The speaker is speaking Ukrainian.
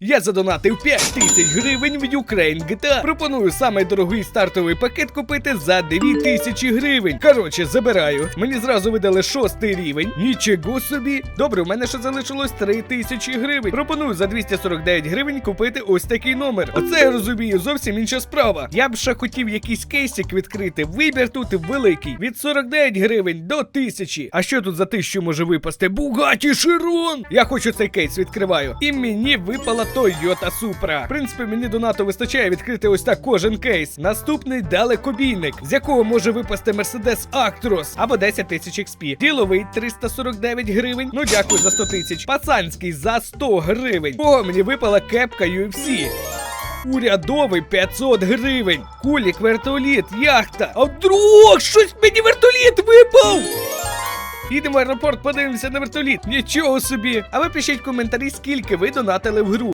Я задонатив 5 тисяч гривень в Ukraine GTA. Пропоную самий дорогий стартовий пакет купити за 2 тисячі гривень. Коротше, забираю. Мені зразу видали шостий рівень. Нічого собі. Добре, у мене ще залишилось 3 тисячі гривень. Пропоную за 249 гривень купити ось такий номер. Оце я розумію, зовсім інша справа. Я б ще хотів якийсь кейсик відкрити. Вибір тут великий. Від 49 гривень до 1000. А що тут за 1000 може випасти? Бугаті Широн! Я хочу цей кейс відкриваю. І мені випала Toyota Supra. В принципі, мені донату вистачає відкрити ось так кожен кейс. Наступний далекобійник, з якого може випасти Mercedes Actros або 10 тисяч XP. Діловий 349 гривень. Ну дякую за 100 тисяч. Пацанський за 100 гривень. О, мені випала кепка UFC. Урядовий 500 гривень. Кулік, вертоліт, яхта. А вдруг щось мені вертоліт випав. Їдемо в аеропорт, подивимося на вертоліт. Нічого собі. А ви пишіть коментарі, скільки ви донатили в гру.